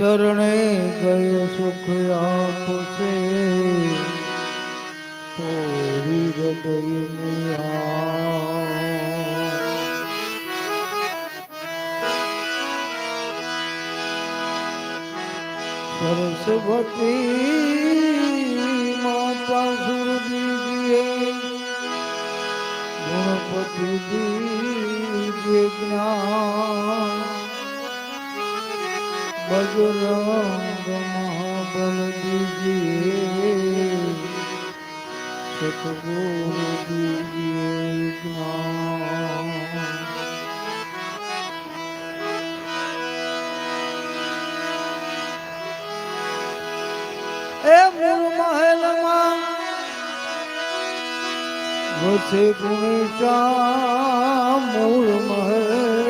શરણે ગયો સુખ આપશે તોરી હૃદયને સરસ્વતી માતા સુરદી ગુણપતિ દી જ્ઞાન. બજરંગ મહાબલજીએ સતગુરુજીએ જ્ઞાન એ મૂળ મહેલમાં વચ્ચે ગુણ મૂળ મહેલ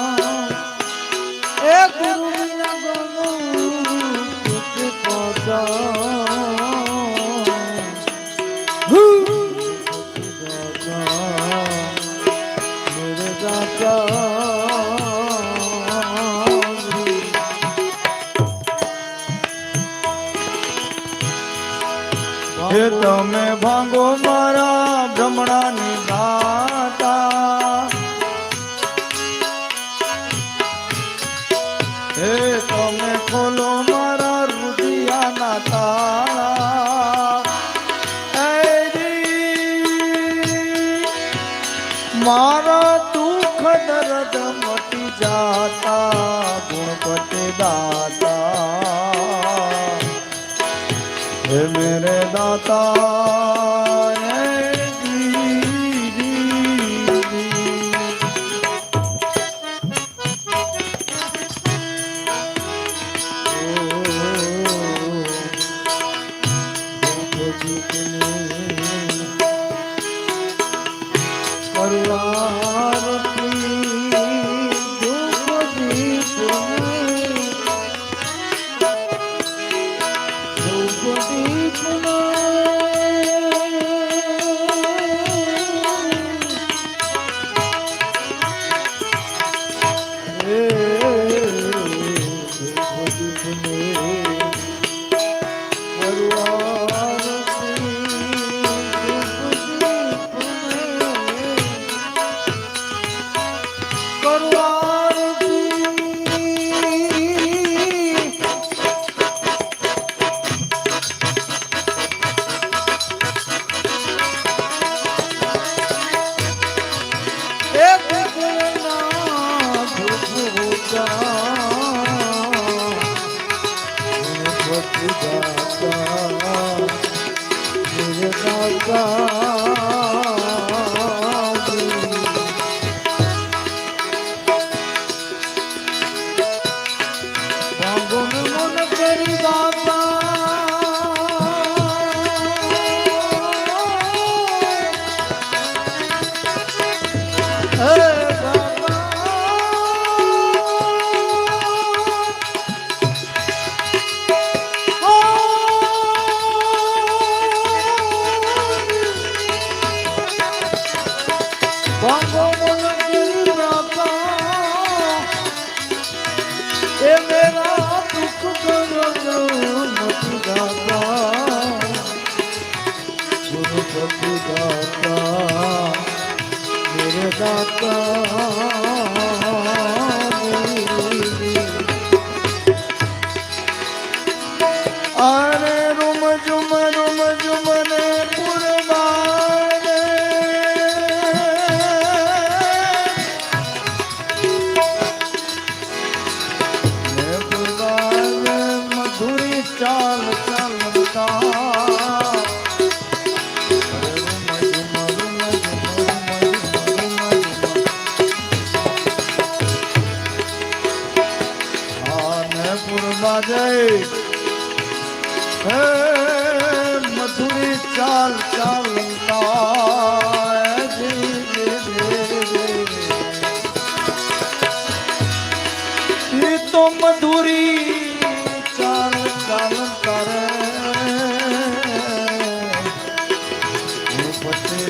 દાતા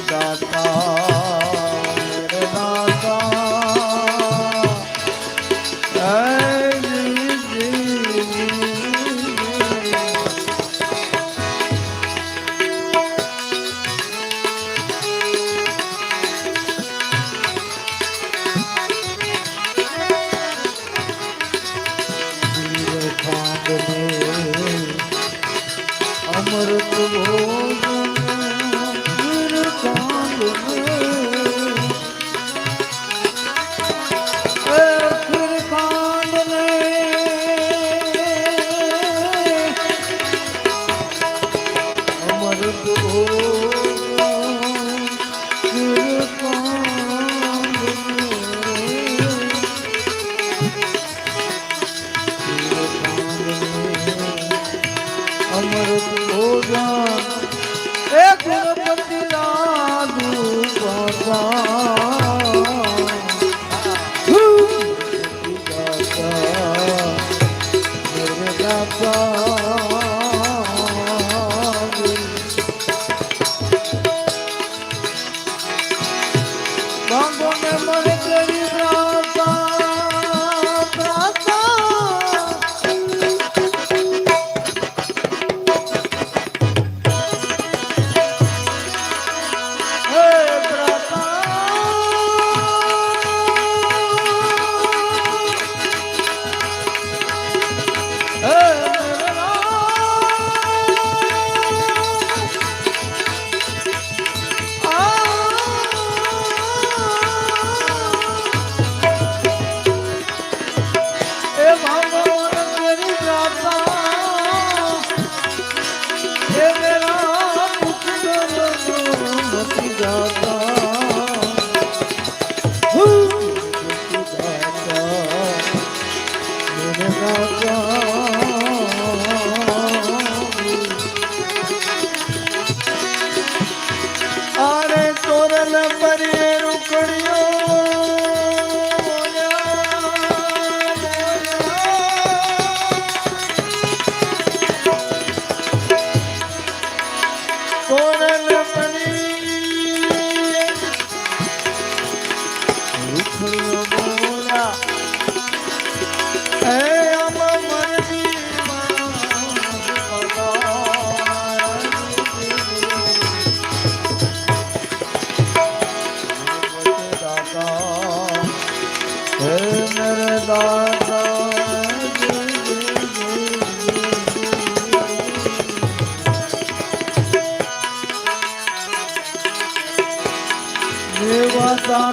দাতা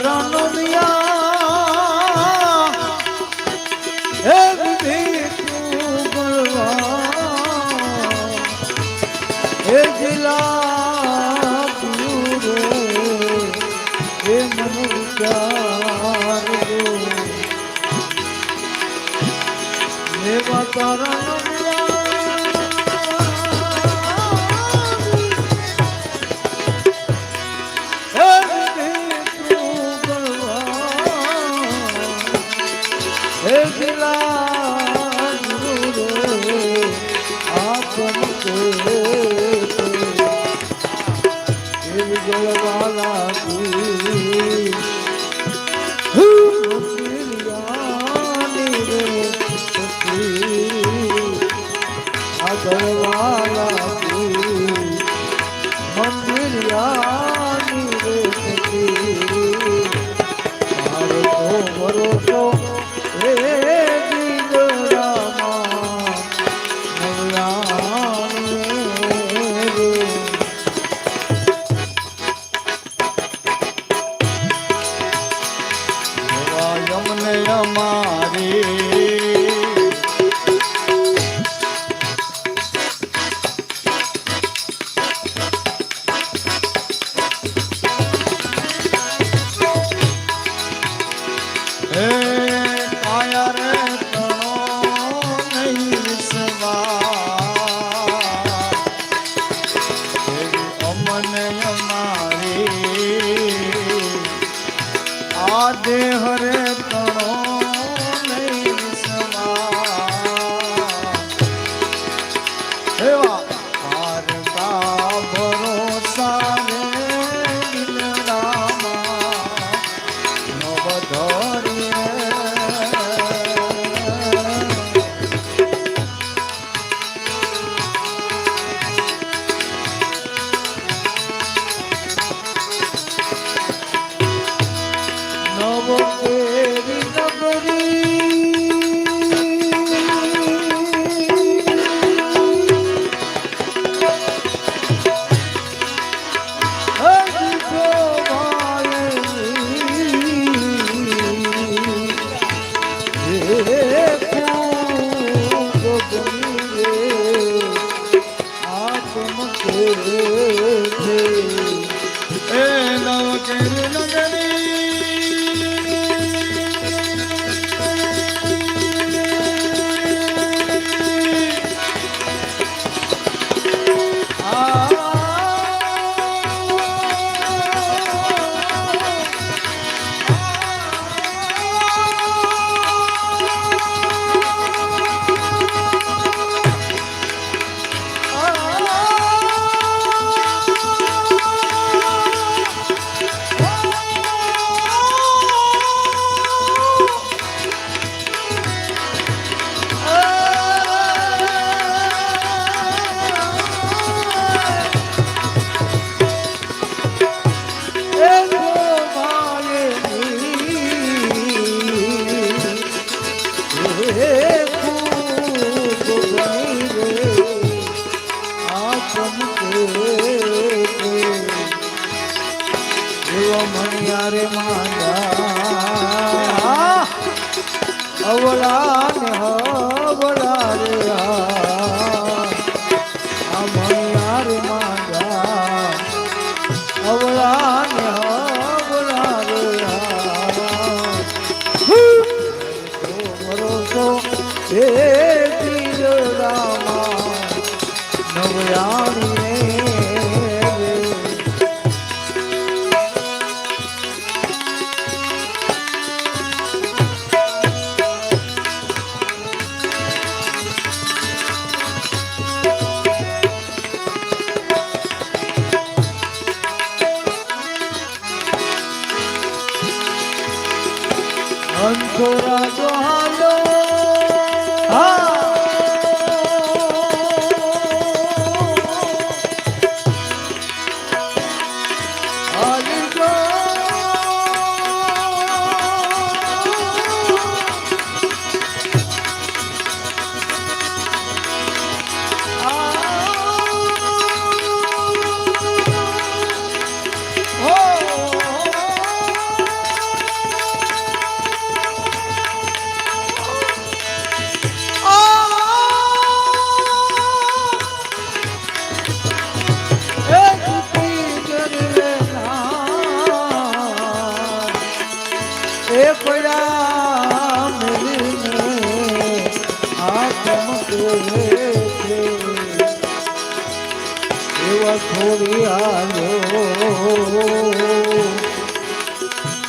I don't know હે કાયા રે અવળા ને હવળા રે આ.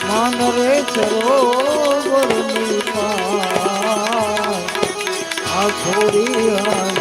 માન રે સરોવરની પાર આ થોડી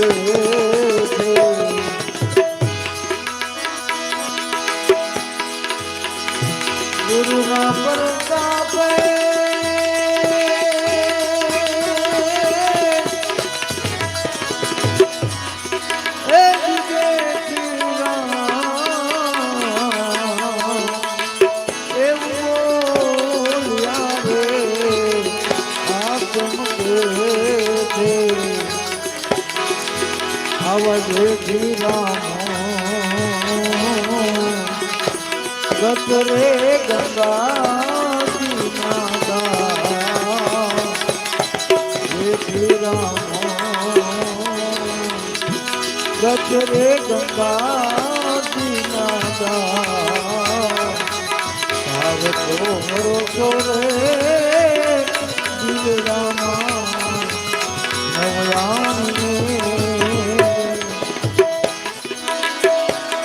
ooh. જેથી રામ ગત રે ગંગા માતા ભારતો રે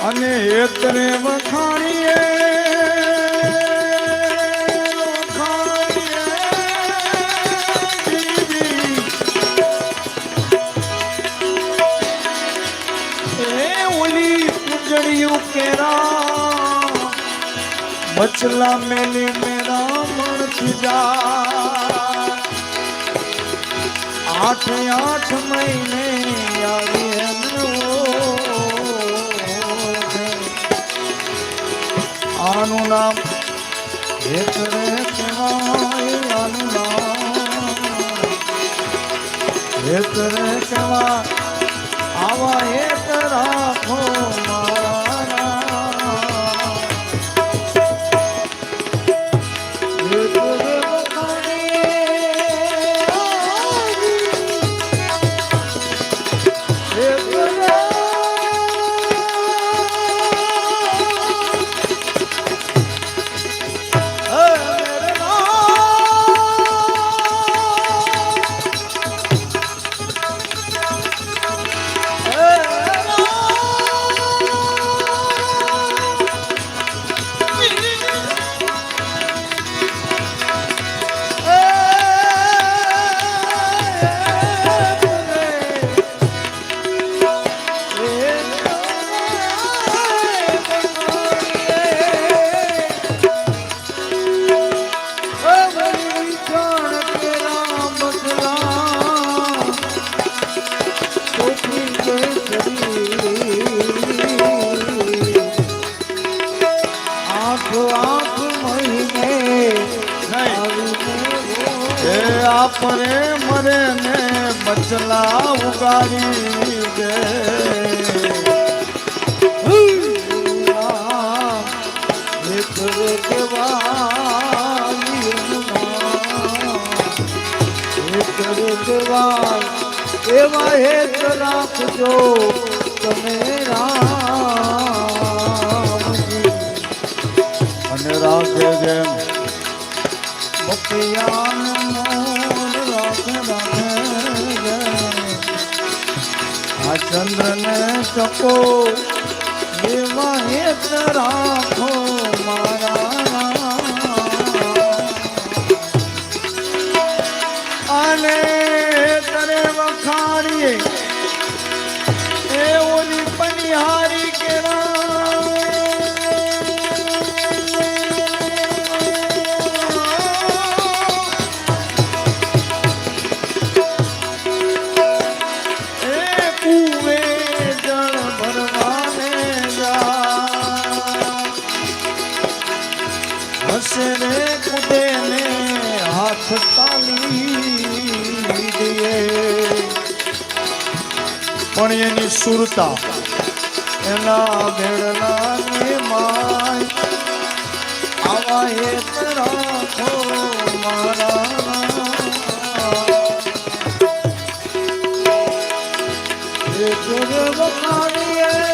અને વખાણીએ વખાણીએ બચલા મેલી મેરા મણથી જા આઠ આઠ મહિને આવી. આનું નામ હેતરે કહેવાય આનું નામ હેતરે કહેવાય આવા હેત એવા હેત રાખજો તમે અને રાખે જેમ બપિયાન ચંદ્રને ચકો એવા હેત રાખો. સુરતા. એના ભેળના ને માય. આવા હેત રાખો મારા. એ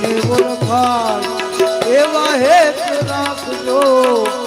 અનુભવીને ઓળખાય એવા હેત રાખજો.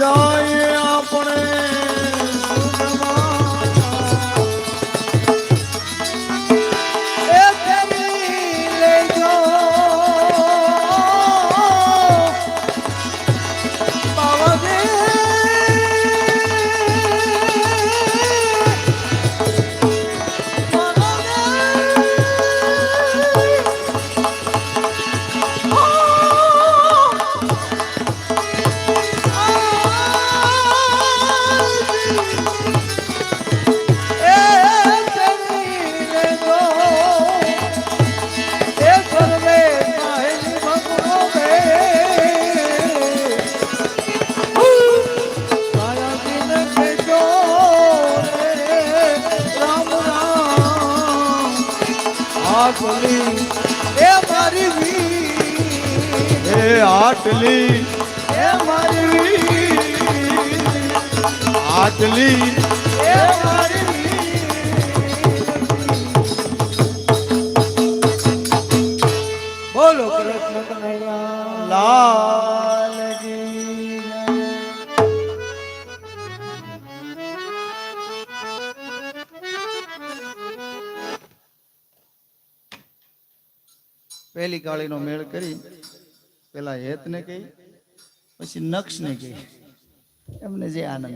જાય આટલી એ મારી વી એ આટલી એ મારી વી આટલી એ મારી પહેલી કાળીનો મેળ કરી પેલા હેતને કહી પછી નક્ષને કહી. એમને જે આનંદ